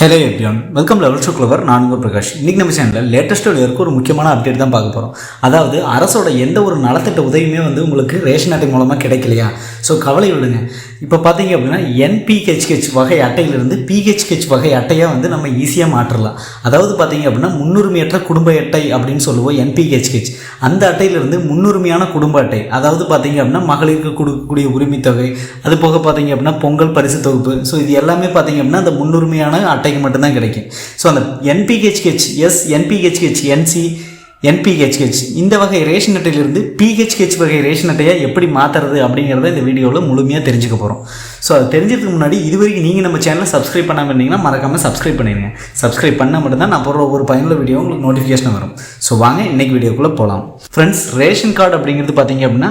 Hello everyone welcome level show clever நான் உங்கள் பிரகாஷ். இன்றைக்கி நம்ம சேனலில் லேட்டஸ்ட்டாக இருக்க ஒரு முக்கியமான அப்டேட் தான் பார்க்க போகிறோம் அதாவது அரசோட எந்த ஒரு நலத்திட்ட உதவியுமே வந்து உங்களுக்கு ரேஷன் அட்டை மூலமாக கிடைக்கலையா? ஸோ கவலை விடுங்க. இப்போ பார்த்தீங்க அப்படின்னா என்பிஹெச்ஹெச் வகை அட்டையிலிருந்து பிஹெச்ஹெச் வகை அட்டையாக வந்து நம்ம ஈஸியாக மாற்றலாம். அதாவது பார்த்தீங்க அப்படின்னா முன்னுரிமையற்ற குடும்ப அட்டை அப்படின்னு சொல்லுவோம் என்பிஹெச்ஹெச் அந்த அட்டையிலிருந்து முன்னுரிமையான குடும்ப அட்டை அதாவது பார்த்தீங்க அப்படின்னா மகளிருக்கு கொடுக்கக்கூடிய உரிமை தொகை அது போக பார்த்தீங்க அப்படின்னா பொங்கல் பரிசு தொகுப்பு. ஸோ இது எல்லாமே பார்த்தீங்க அப்படின்னா அந்த முன்னுரிமையான அட்டை அட்டைக்கு மட்டும்தான் கிடைக்கும். ஸோ அந்த NPHH S NPHH NC NPHH இந்த வகை ரேஷன் அட்டையிலிருந்து பிஹெச்ஹெச் வகை ரேஷன் அட்டையை எப்படி மாற்றுறது அப்படிங்கிறத இந்த வீடியோவில் முழுமையாக தெரிஞ்சுக்க போகிறோம் ஸோ அது தெரிஞ்சதுக்கு முன்னாடி இது வரைக்கும் நீங்கள் நம்ம சேனலை சப்ஸ்கிரைப் பண்ணாமல் இருந்தீங்கன்னா மறக்காமல் சப்ஸ்கிரைப் பண்ணிடுங்க. சப்ஸ்கிரைப் பண்ணால் மட்டும்தான் நான் போடுற ஒரு பயனுள்ள வீடியோ உங்களுக்கு நோட்டிஃபிகேஷன் வரும். ஸோ வாங்க இன்னைக்கு வீடியோக்குள்ளே போகலாம் ஃப்ரெண்ட்ஸ் ரேஷன் கார்டு அப்படிங்கிறது பார்த்தீங்க அப்படின்னா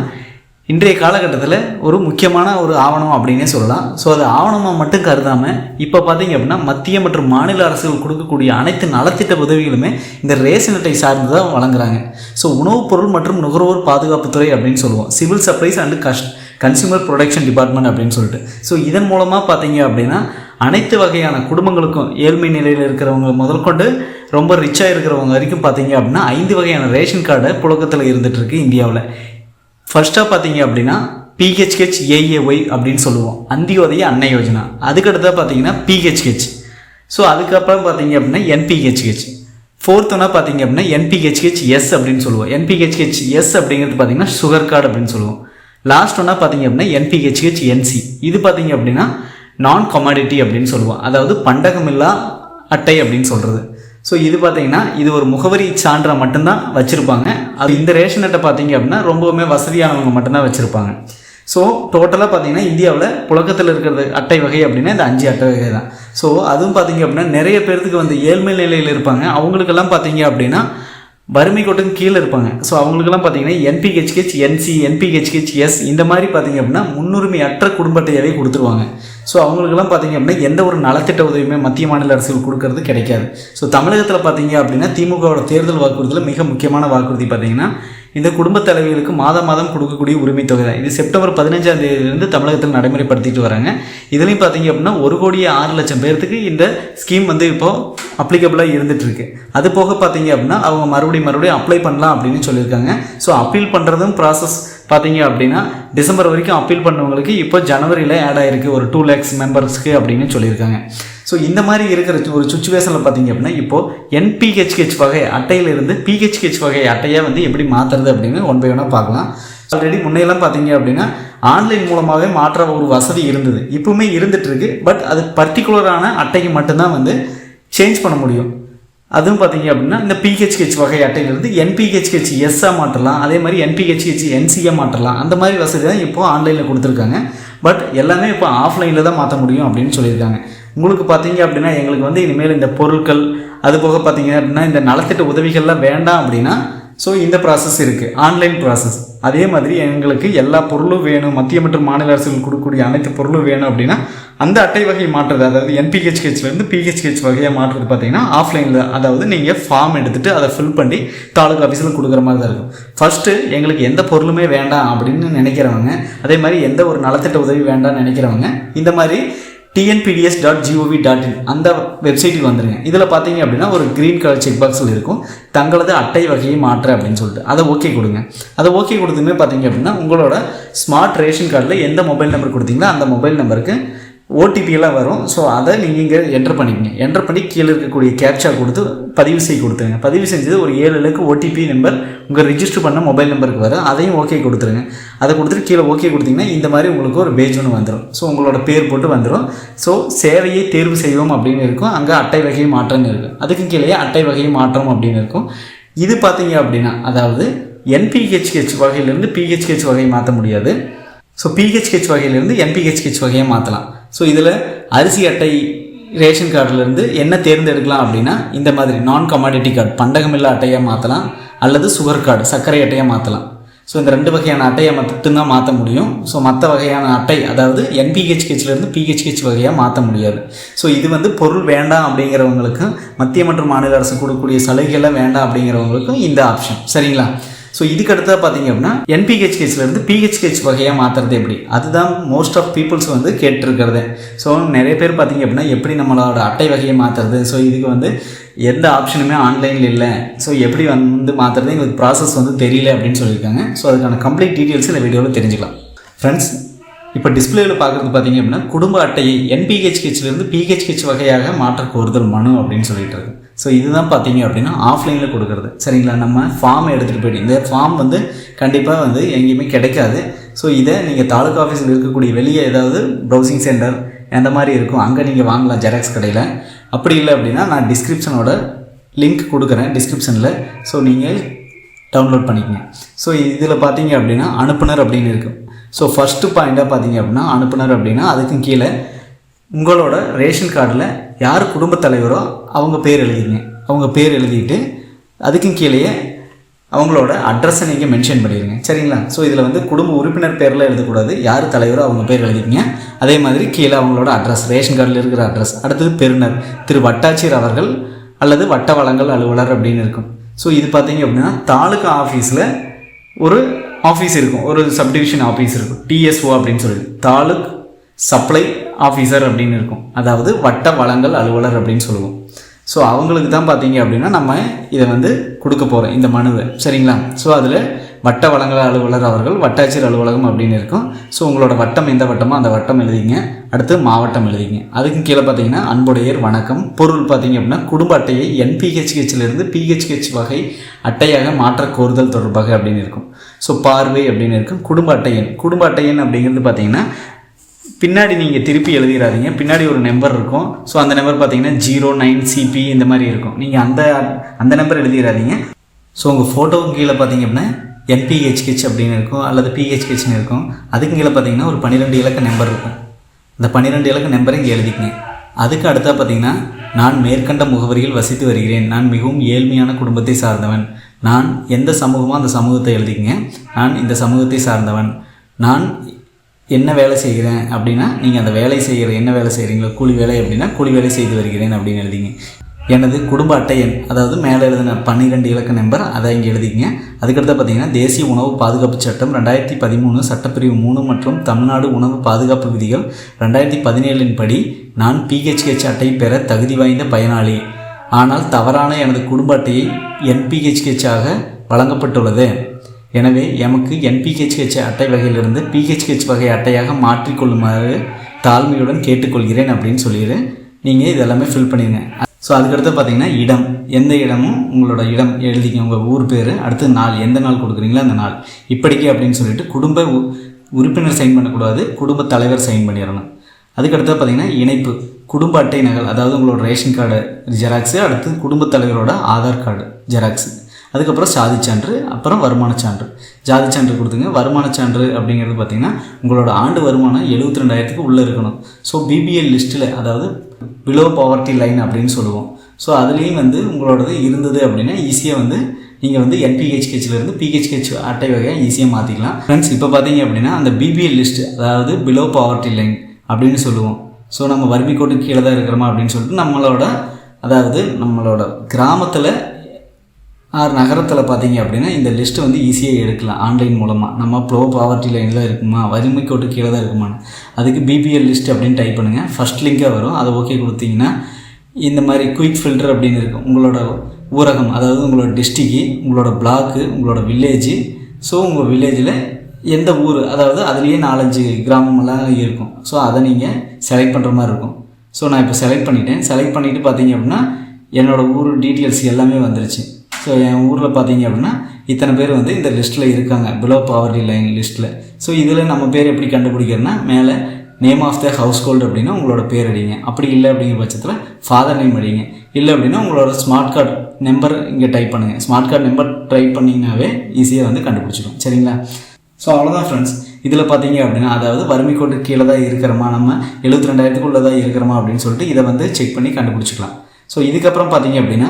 இன்றைய காலகட்டத்தில் ஒரு முக்கியமான ஒரு ஆவணம் அப்படின்னே சொல்லலாம். ஸோ அது ஆவணமாக மட்டும் கருதாமல் இப்போ பார்த்தீங்க அப்படின்னா மத்திய மற்றும் மாநில அரசுகள் கொடுக்கக்கூடிய அனைத்து நலத்திட்ட உதவிகளுமே இந்த ரேஷன் அட்டை சார்ந்து தான் வழங்குறாங்க. ஸோ உணவுப் பொருள் மற்றும் நுகர்வோர் பாதுகாப்புத்துறை அப்படின்னு சொல்லுவோம். சிவில் சப்ளைஸ் அண்ட் கஷ் கன்சியூமர் ப்ரொடக்ஷன் டிபார்ட்மெண்ட் அப்படின்னு சொல்லிட்டு. ஸோ இதன் மூலமாக பார்த்தீங்க அப்படின்னா அனைத்து வகையான குடும்பங்களுக்கும் ஏழ்மை நிலையில் இருக்கிறவங்க முதல் கொண்டு ரொம்ப ரிச்சாக இருக்கிறவங்க வரைக்கும் பார்த்தீங்க அப்படின்னா ஐந்து வகையான ரேஷன் கார்டு புழக்கத்தில் இருந்துகிட்ருக்கு இந்தியாவில். ஃபர்ஸ்ட்டாக பார்த்தீங்க அப்படின்னா பிஹெச்ஹெச் ஏஏஒய் அப்படின்னு சொல்லுவோம். அந்தியோதய அன்னை யோஜனா. அதுக்கடுத்தா பார்த்தீங்கன்னா பிஹெச்ஹெச் ஸோ அதுக்கப்புறம் பார்த்தீங்க அப்படின்னா என்பிஹெச்ஹெச் ஃபோர்த்துனா பார்த்தீங்க அப்படின்னா என்பிஹெச்ஹெச் எஸ் அப்படின்னு சொல்லுவோம். என்பிஹெச்ஹெச் எஸ் அப்படிங்கிறது பார்த்தீங்கன்னா சுகர் கார்டு அப்படின்னு சொல்லுவோம். லாஸ்ட் ஒன்னா பார்த்தீங்க அப்படின்னா என்பிஹெச்ஹெச் என்சி இது பார்த்தீங்க அப்படின்னா நான் கமாடிட்டி அப்படின்னு சொல்லுவோம். அதாவது பண்டகமில்லா அட்டை அப்படின்னு சொல்கிறது ஸோ இது பார்த்தீங்கன்னா இது ஒரு முகவரி சான்றை மட்டும்தான் வச்சுருப்பாங்க. அது இந்த ரேஷன் அட்டை பார்த்தீங்க அப்படின்னா ரொம்பவுமே வசதியானவங்க மட்டும்தான் வச்சுருப்பாங்க. ஸோ டோட்டலாக பார்த்தீங்கன்னா இந்தியாவில் புழக்கத்தில் இருக்கிறது அட்டை வகை அப்படின்னா இந்த அஞ்சு அட்டை வகை தான். ஸோ அதுவும் பார்த்தீங்க அப்படின்னா நிறைய பேர்த்துக்கு வந்து ஏழ்மை நிலையில் இருப்பாங்க. அவங்களுக்கெல்லாம் பார்த்தீங்க அப்படின்னா வறுமை கோட்டுக்கு கீழே இருப்பாங்க. ஸோ அவங்களுக்கெல்லாம் பார்த்தீங்கன்னா என்பிஹெச்கெச் என்சி என்பிஹெச்கெச் எஸ் இந்த மாதிரி பார்த்தீங்க அப்படின்னா முன்னுரிமை அற்ற குடும்பத்தையாவே கொடுத்துருவாங்க. ஸோ அவங்களுக்கெல்லாம் பார்த்தீங்க அப்படின்னா எந்த ஒரு நலத்திட்ட உதவியுமே மத்திய மாநில அரசுகள் கொடுக்கறது கிடைக்காது. ஸோ தமிழகத்தில் பார்த்தீங்க அப்படின்னா திமுகவோட தேர்தல் வாக்குறுதியில் மிக முக்கியமான வாக்குறுதி பார்த்தீங்கன்னா இந்த குடும்ப தலைவிகளுக்கு மாதம் மாதம் கொடுக்கக்கூடிய உரிமை தொகை தான். இது செப்டம்பர் பதினஞ்சாம் தேதியிலிருந்து தமிழகத்தில் நடைமுறைப்படுத்திட்டு வராங்க. இதுலேயும் பார்த்தீங்க அப்படின்னா ஒரு கோடி ஆறு லட்சம் பேர்த்துக்கு இந்த ஸ்கீம் வந்து இப்போது அப்ளிகபிளாக இருந்துகிட்ருக்கு அது போக பார்த்தீங்க அப்படின்னா அவங்க மறுபடியும் மறுபடியும் அப்ளை பண்ணலாம் அப்படின்னு சொல்லியிருக்காங்க. ஸோ அப்பீல் பண்ணுறதும் ப்ராசஸ் பார்த்தீங்க அப்படின்னா டிசம்பர் வரைக்கும் அப்பீல் பண்ணவங்களுக்கு இப்போ ஜனவரியில் ஆட் ஆகிருக்கு ஒரு டூ லேக்ஸ் மெம்பர்ஸ்க்கு அப்படின்னு சொல்லியிருக்காங்க. ஸோ இந்த மாதிரி இருக்கிற ஒரு சுச்சுவேஷனில் பார்த்தீங்க அப்படின்னா இப்போது என்பிஹெச்ஹெச் வகை அட்டையிலிருந்து பிஹெச்ஹெச் வகை அட்டையை வந்து எப்படி மாற்றுறது அப்படின்னு ஒன் பை ஒன்னாக பார்க்கலாம். ஆல்ரெடி முன்னையெல்லாம் பார்த்தீங்க அப்படின்னா ஆன்லைன் மூலமாகவே மாற்ற ஒரு வசதி இருந்தது. இப்போவுமே இருந்துகிட்ருக்கு பட் அது பர்டிகுலரான அட்டைக்கு மட்டும்தான் வந்து சேஞ்ச் பண்ண முடியும். அதுவும் பார்த்தீங்க அப்படின்னா இந்த பிஹெச்ஹெச் வகை அட்டையிலிருந்து என்பிஹெச்ஹெச் எஸ்ஸாக மாற்றலாம். அதே மாதிரி என்பிஹெச்ஹெச் என்சியாக மாற்றலாம். அந்த மாதிரி வசதி தான் இப்போ ஆன்லைனில் கொடுத்துருக்காங்க. பட் எல்லாமே இப்போ ஆஃப்லைனில் தான் மாற்ற முடியும் அப்படின்னு சொல்லியிருக்காங்க. உங்களுக்கு பார்த்தீங்க அப்படின்னா எங்களுக்கு வந்து இனிமேல் இந்த பொருட்கள் அது போக பார்த்தீங்க அப்படின்னா இந்த நலத்திட்ட உதவிகள்லாம் வேண்டாம் அப்படின்னா ஸோ இந்த ப்ராசஸ் இருக்குது ஆன்லைன் ப்ராசஸ் அதே மாதிரி எங்களுக்கு எல்லா பொருளும் வேணும். மத்திய மற்றும் மாநில அரசுகள் கொடுக்கக்கூடிய அனைத்து பொருளும் வேணும் அப்படின்னா அந்த அட்டை வகையை மாற்றுறது அதாவது என்பிஹெச்ஹெச்லேருந்து பிஹெச்ஹெச் வகையாக மாற்றுறது பார்த்தீங்கன்னா ஆஃப்லைனில் அதாவது நீங்கள் ஃபார்ம் எடுத்துகிட்டு அதை ஃபில் பண்ணி தாலுகா ஆஃபீஸில் கொடுக்குற மாதிரி தான் இருக்கும். ஃபஸ்ட்டு எங்களுக்கு எந்த பொருளுமே வேண்டாம் அப்படின்னு நினைக்கிறவங்க அதே மாதிரி எந்த ஒரு நலத்திட்ட உதவி வேண்டாம்னு நினைக்கிறவங்க இந்த மாதிரி TNPDS dot GOV dot in அந்த வெப்சைட்டுக்கு வந்துருங்க. இதில் பார்த்தீங்க அப்படின்னா ஒரு க்ரீன் கலர் செக் பாக்ஸில் இருக்கும். தங்களது அட்டை வகையை மாற்ற அப்படின்னு சொல்லிட்டு. அதை ஓகே கொடுங்க. அதை ஓகே கொடுத்துமே பார்த்தீங்க அப்படின்னா உங்களோட ஸ்மார்ட் ரேஷன் கார்டில் எந்த மொபைல் நம்பர் கொடுத்தீங்களோ அந்த மொபைல் நம்பருக்கு ஓடிபியெல்லாம் வரும். ஸோ அதை நீங்கள் இங்கே என்டர் பண்ணிக்கங்க. என்டர் பண்ணி கீழே இருக்கக்கூடிய கேப்சா கொடுத்து பதிவு செய்ய கொடுத்துருங்க. பதிவு செஞ்சது ஒரு ஏழு இலக்கு ஓடிபி நம்பர் உங்கள் ரிஜிஸ்டர் பண்ண மொபைல் நம்பருக்கு வரும். அதையும் ஓகே கொடுத்துருங்க. அதை கொடுத்துட்டு கீழே ஓகே கொடுத்தீங்கன்னா இந்த மாதிரி உங்களுக்கு ஒரு பேஜ் ஒன்று வந்துடும் ஸோ உங்களோட பேர் போட்டு வந்துடும் ஸோ சேவையை தேர்வு செய்வோம் அப்படின்னு இருக்கும். அங்கே அட்டை வகையை மாற்றம்னு இருக்கும் அதுக்கு கீழே அட்டை வகையை மாற்றம் அப்படின்னு இருக்கும். இது பார்த்தீங்க அப்படின்னா அதாவது என்பிஹெச்ஹெச் வகையிலேருந்து பிஹெச்ஹெச் வகையை மாற்ற முடியாது. ஸோ பிஹெச்ஹெச் வகையிலேருந்து என்பிஹெச்ஹெச் வகையை மாற்றலாம். ஸோ இதில் அரிசி அட்டை ரேஷன் கார்டிலேருந்து என்ன தேர்ந்தெடுக்கலாம் அப்படின்னா இந்த மாதிரி நான் கமாடிட்டி கார்டு பண்டகமில்லா அட்டையாக மாற்றலாம் அல்லது சுகர் கார்டு சர்க்கரை அட்டையாக மாற்றலாம் ஸோ இந்த ரெண்டு வகையான அட்டையை மட்டும்தான் மாற்ற முடியும். ஸோ மற்ற வகையான அட்டை அதாவது என்பிஹெச்ஹெச்லேருந்து பிஹெச்கேச் வகையாக மாற்ற முடியாது. ஸோ இது வந்து பொருள் வேண்டாம் அப்படிங்கிறவங்களுக்கும் மத்திய மற்றும் மாநில அரசு கொடுக்கக்கூடிய சலுகைகள்லாம் வேண்டாம் அப்படிங்கிறவங்களுக்கும் இந்த ஆப்ஷன் சரிங்களா? ஸோ இதுக்கு அடுத்தது பார்த்தீங்க அப்படின்னா என்பிஹெச்கேச்சிலேருந்து பிஹெச்கேச் வகையாக மாற்றுறது எப்படி? அதுதான் மோஸ்ட் ஆஃப் பீப்புள்ஸ் வந்து கேட்டிருக்கிறது. ஸோ நிறைய பேர் பார்த்தீங்க அப்படின்னா எப்படி நம்மளோட அட்டை வகையை மாற்றுறது ஸோ இதுக்கு வந்து எந்த ஆப்ஷனுமே ஆன்லைனில் இல்லை. ஸோ எப்படி வந்து மாற்றுறது எங்களுக்கு ப்ராசஸ் வந்து தெரியல அப்படின்னு சொல்லியிருக்காங்க. ஸோ அதுக்கான கம்ப்ளீட் டீட்டெயில்ஸ் இந்த வீடியோவில் தெரிஞ்சுக்கலாம். ஃப்ரெண்ட்ஸ் இப்போ டிஸ்பிளேவில் பார்க்குறது பார்த்தீங்க அப்படின்னா குடும்ப அட்டையை என்பிஹெச்கேச்சிலேருந்து பிஹெச்கேச் வகையாக மாற்ற கோருதல் மனு அப்படின்னு சொல்லிட்டு இருக்கு. ஸோ இதுதான் பார்த்தீங்க அப்படின்னா ஆஃப்லைனில் கொடுக்குறது. சரிங்களா? நம்ம ஃபார்ம் எடுத்துகிட்டு போயிட்டு இந்த ஃபார்ம் வந்து கண்டிப்பாக வந்து எங்கேயுமே கிடைக்காது. ஸோ இதை நீங்கள் தாலுகா ஆஃபீஸில் இருக்கக்கூடிய வெளியே ஏதாவது ப்ரௌசிங் சென்டர் அந்த மாதிரி இருக்கும். அங்கே நீங்கள் வாங்கலாம் ஜெராக்ஸ் கடையில். அப்படி இல்லை அப்படின்னா நான் டிஸ்கிரிப்ஷனோட லிங்க் கொடுக்குறேன் டிஸ்கிரிப்ஷனில் ஸோ நீங்கள் டவுன்லோட் பண்ணிக்கங்க. ஸோ இதில் பார்த்தீங்க அப்படின்னா அனுப்புனர் அப்படின்னு இருக்கும் ஸோ ஃபஸ்ட்டு பாயிண்ட்டாக பார்த்தீங்க அப்படின்னா அனுப்புனர் அப்படின்னா அதுக்கும் கீழே உங்களோட ரேஷன் கார்டில் யார் குடும்பத் தலைவரோ அவங்க பேர் எழுதிங்க அவங்க பேர் எழுதிட்டு அதுக்கும் கீழேயே அவங்களோட அட்ரஸை நீங்கள் மென்ஷன் பண்ணிடுங்க சரிங்களா? ஸோ இதில் வந்து குடும்ப உறுப்பினர் பேரில் எழுதக்கூடாது. யார் தலைவரோ அவங்க பேர் எழுதிங்க அதே மாதிரி கீழே அவங்களோட அட்ரஸ் ரேஷன் கார்டில் இருக்கிற அட்ரஸ் அடுத்தது பெறுநர். திரு வட்டாட்சியர் அவர்கள் அல்லது வட்ட வளங்கள் அலுவலர் அப்படின்னு இருக்கும். ஸோ இது பார்த்தீங்க அப்படின்னா தாலுகா ஆஃபீஸில் ஒரு ஆஃபீஸ் இருக்கும். ஒரு சப்டிவிஷன் ஆஃபீஸ் இருக்கும். டிஎஸ்ஓ அப்படின்னு சொல்லி தாலுக் சப்ளை ஆஃபீஸர் அப்படின்னு இருக்கும். அதாவது வட்ட வளங்கள் அலுவலர் அப்படின்னு சொல்லுவோம். ஸோ அவங்களுக்கு தான் பார்த்தீங்க அப்படின்னா நம்ம இதை வந்து கொடுக்க போகிறோம் இந்த மனுவை. சரிங்களா? ஸோ அதில் வட்ட வளங்கள் அலுவலர் அவர்கள் வட்டாட்சியர் அலுவலகம் அப்படின்னு இருக்கும். ஸோ உங்களோட வட்டம் எந்த வட்டமோ அந்த வட்டம் எழுதிங்க. அடுத்து மாவட்டம் எழுதிங்க. அதுக்கும் கீழே பார்த்தீங்கன்னா அன்புடையர் வணக்கம். பொருள் பார்த்தீங்க அப்படின்னா குடும்ப அட்டையை என்பிஹெச்ஹெச்சிலிருந்து பிஹெச்ஹெச் வகை அட்டையாக மாற்ற கோருதல் தொடர்பாக அப்படின்னு இருக்கும். ஸோ பார்வை அப்படின்னு இருக்கும். குடும்ப அட்டையன் குடும்ப அட்டையன் அப்படிங்கிறது பார்த்தீங்கன்னா பின்னாடி நீங்கள் திருப்பி எழுதிடாதீங்க. பின்னாடி ஒரு நம்பர் இருக்கும். ஸோ அந்த நம்பர் பார்த்தீங்கன்னா ஜீரோ நைன் சிபி இந்த மாதிரி இருக்கும். நீங்கள் அந்த அந்த நம்பர் எழுதிடாதீங்க. ஸோ உங்கள் ஃபோட்டோவும் கீழே பார்த்தீங்க அப்படின்னா என்பிஹெச்ஹெச் அப்படின்னு இருக்கும் அல்லது பிஹெச்ஹெச்னு இருக்கும். அதுக்கு கீழே பார்த்தீங்கன்னா ஒரு பன்னிரெண்டு இலக்க நம்பர் இருக்கும். அந்த பன்னிரெண்டு இலக்க நம்பரை இங்கே எழுதிக்கங்க. அதுக்கு அடுத்தா பார்த்தீங்கன்னா நான் மேற்கண்ட முகவரியில் வசித்து வருகிறேன். நான் மிகவும் ஏழ்மையான குடும்பத்தை சார்ந்தவன். நான் எந்த சமூகமோ அந்த சமூகத்தை எழுதிக்கங்க. நான் இந்த சமூகத்தை சார்ந்தவன். நான் என்ன வேலை செய்கிறேன் அப்படின்னா நீங்கள் அந்த வேலை செய்கிற என்ன வேலை செய்கிறீங்களோ கூலி வேலை அப்படின்னா கூலி வேலை செய்து வருகிறேன் அப்படின்னு எழுதிங்க. எனது குடும்ப அட்டை எண் அதாவது மேலே எழுதின பன்னிரெண்டு இலக்க நம்பர் அதை இங்கே எழுதிங்க. அதுக்கடுத்து பார்த்தீங்கன்னா தேசிய உணவு பாதுகாப்பு சட்டம் ரெண்டாயிரத்தி பதிமூணு சட்டப்பிரிவு மூணு மற்றும் தமிழ்நாடு உணவு பாதுகாப்பு விதிகள் ரெண்டாயிரத்தி பதினேழின் படி நான் பிஹெச்கெச் அட்டை பெற தகுதி வாய்ந்த பயனாளி. ஆனால் தவறான எனது குடும்ப அட்டையை என்பிஹெச்ஹெச்சாக வழங்கப்பட்டுள்ளது. எனவே எமக்கு என்பிஹெச்ஹெச் அட்டை வகையிலிருந்து பிஹெச்ஹெச் வகை அட்டையாக மாற்றிக்கொள்ளுமாறு தாழ்மையுடன் கேட்டுக்கொள்கிறேன் அப்படின்னு சொல்லிடு. நீங்கள் இதெல்லாமே ஃபில் பண்ணிடுங்க ஸோ அதுக்கடுத்து பார்த்தீங்கன்னா இடம். எந்த இடமும் உங்களோட இடம் எழுதிங்க உங்கள் ஊர் பேர் அடுத்து நாள் எந்த நாள் கொடுக்குறீங்களோ அந்த நாள். இப்படிக்கு அப்படின்னு சொல்லிட்டு குடும்ப உறுப்பினர் சைன் பண்ணக்கூடாது குடும்ப தலைவர் சைன் பண்ணிடணும். அதுக்கடுத்து பார்த்தீங்கன்னா இணைப்பு. குடும்ப அட்டை நகல் அதாவது உங்களோட ரேஷன் கார்டு ஜெராக்ஸு அடுத்து குடும்பத் தலைவரோட ஆதார் கார்டு ஜெராக்ஸு அதுக்கப்புறம் சாதி சான்று அப்புறம் வருமான சான்று. ஜாதி சான்று கொடுத்துங்க. வருமான சான்று அப்படிங்கிறது பார்த்தீங்கன்னா உங்களோட ஆண்டு வருமானம் எழுபத்தி ரெண்டாயிரத்துக்கு உள்ளே இருக்கணும். ஸோ பிபிஎல் லிஸ்ட்டில் அதாவது பிலோ பவர்ட்டி லைன் அப்படின்னு சொல்லுவோம். ஸோ அதுலேயும் வந்து உங்களோடது இருந்தது அப்படின்னா ஈஸியாக வந்து நீங்கள் வந்து என்பிஹெச்கேச்சிலேருந்து பிஹெச்கேச் அட்டை வகையாக ஈஸியாக மாற்றிக்கலாம் ஃப்ரெண்ட்ஸ் இப்போ பார்த்தீங்க அப்படின்னா அந்த பிபிஎல் லிஸ்ட் அதாவது பிலோ பவர்ட்டி லைன் அப்படின்னு சொல்லுவோம். ஸோ நம்ம வறுமை கோட்டுக்கு கீழே தான் இருக்கிறோமா அப்படின்னு சொல்லிட்டு நம்மளோட அதாவது நம்மளோட கிராமத்தில் ஆர் நகரத்தில் பார்த்தீங்க அப்படின்னா இந்த லிஸ்ட்டு வந்து ஈஸியாக எடுக்கலாம். ஆன்லைன் மூலமாக நம்ம ப்ளோ பாவர்ட்டி லைனில் இருக்குமா? வறுமை கோட்டு கீழே தான் இருக்குமான்னு. அதுக்கு பிபிஎல் லிஸ்ட் அப்படின்னு டைப் பண்ணுங்கள் ஃபஸ்ட் லிங்காக வரும். அதை ஓகே கொடுத்தீங்கன்னா இந்த மாதிரி குயிக் ஃபில்டர் அப்படின்னு இருக்கும். உங்களோட ஊரகம் அதாவது உங்களோட டிஸ்ட்ரிக்கு உங்களோட பிளாக்கு உங்களோட வில்லேஜு ஸோ உங்கள் வில்லேஜில் எந்த ஊர் அதாவது அதுலேயே நாலஞ்சு கிராமமெல்லாம் இருக்கும். ஸோ அதை நீங்கள் செலக்ட் பண்ணுற மாதிரி இருக்கும். ஸோ நான் இப்போ செலக்ட் பண்ணிட்டேன். செலக்ட் பண்ணிவிட்டு பார்த்தீங்க அப்படின்னா என்னோடய ஊர் டீட்டெயில்ஸ் எல்லாமே வந்துருச்சு. ஸோ என் ஊரில் பார்த்தீங்க அப்படின்னா இத்தனை பேர் வந்து இந்த லிஸ்ட்டில் இருக்காங்க. பிலோ பாவர்ட்டி லைன் லிஸ்ட்டில் ஸோ இதில் நம்ம பேர் எப்படி கண்டுபிடிக்கிறோன்னா மேலே name of the household அப்படின்னா உங்களோட பேர் அடிங்க. அப்படி இல்லை அப்படிங்கிற பட்சத்தில் ஃபாதர் நேம் அடிங்க. இல்லை அப்படின்னா உங்களோட ஸ்மார்ட் கார்டு நம்பர் இங்கே டைப் பண்ணுங்கள் ஸ்மார்ட் கார்டு நம்பர் டைப் பண்ணிங்கனாவே ஈஸியாக வந்து கண்டுபிடிச்சிடும். சரிங்களா? ஸோ அவ்வளோதான் ஃப்ரெண்ட்ஸ் இதில் பார்த்தீங்க அப்படின்னா அதாவது வறுமை கோட்டு கீழே தான் இருக்கிறோமா? நம்ம எழுபத்தி ரெண்டாயிரத்துக்குள்ளே தான் இருக்கிறோமா? அப்படின்னு சொல்லிட்டு இதை வந்து செக் பண்ணி கண்டுபிடிச்சிக்கலாம். ஸோ இதுக்கப்புறம் பார்த்தீங்க அப்படின்னா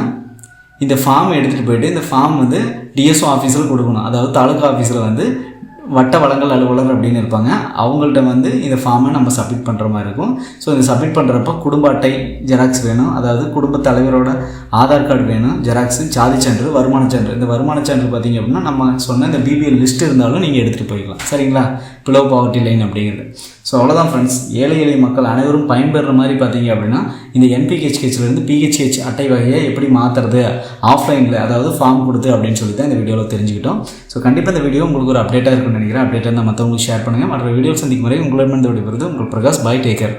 இந்த ஃபார்ம் எடுத்துகிட்டு போயிட்டு இந்த ஃபார்ம் வந்து டிஎஸ்ஓ ஆஃபீஸில் கொடுக்கணும். அதாவது தாலுகா ஆஃபீஸில் வந்து வட்ட வளங்கள் அலுவலர் அப்படின்னு இருப்பாங்க. அவங்கள்ட்ட வந்து இந்த ஃபார்மை நம்ம சப்மிட் பண்ணுற மாதிரி இருக்கும். ஸோ இந்த சப்மிட் பண்ணுறப்ப குடும்ப அட்டை ஜெராக்ஸ் வேணும். அதாவது குடும்ப தலைவரோட ஆதார் கார்டு வேணும். ஜெராக்ஸு சாதி சான்று வருமான சான்று. இந்த வருமான சான்று பார்த்தீங்க அப்படின்னா நம்ம சொன்ன இந்த பிபிஎல் லிஸ்ட் இருந்தாலும் நீங்கள் எடுத்துகிட்டு போய்க்கலாம். சரிங்களா? பிலோ பாவர்ட்டி லைன் அப்படிங்கிறது. ஸோ அவ்வளோதான் ஃப்ரெண்ட்ஸ் ஏழை எளிய மக்கள் அனைவரும் பயன்பெறுற மாதிரி பார்த்தீங்க அப்படின்னா இந்த என்பிஹெச்ஹெச்லேருந்து பிஹெச்ஹெச் அட்டை வகையை எப்படி மாற்றுறது ஆஃப்லைனில் அதாவது ஃபார்ம் கொடுத்து அப்படின்னு சொல்லி தான் இந்த வீடியோவில் தெரிஞ்சுக்கிட்டோம். ஸோ கண்டிப்பாக இந்த வீடியோ உங்களுக்கு ஒரு அப்டேட்டாக இருக்கும்னு நினைக்கிறேன். அப்டேட்டாக இருந்தால் மற்றவங்களுக்கு ஷேர் பண்ணுங்கள் மற்ற வீடியோ சந்திக்கும் வரை உங்களிடமிருந்து விடுபடுறது உங்கள் பிரகாஷ். பாய் டேக்கர்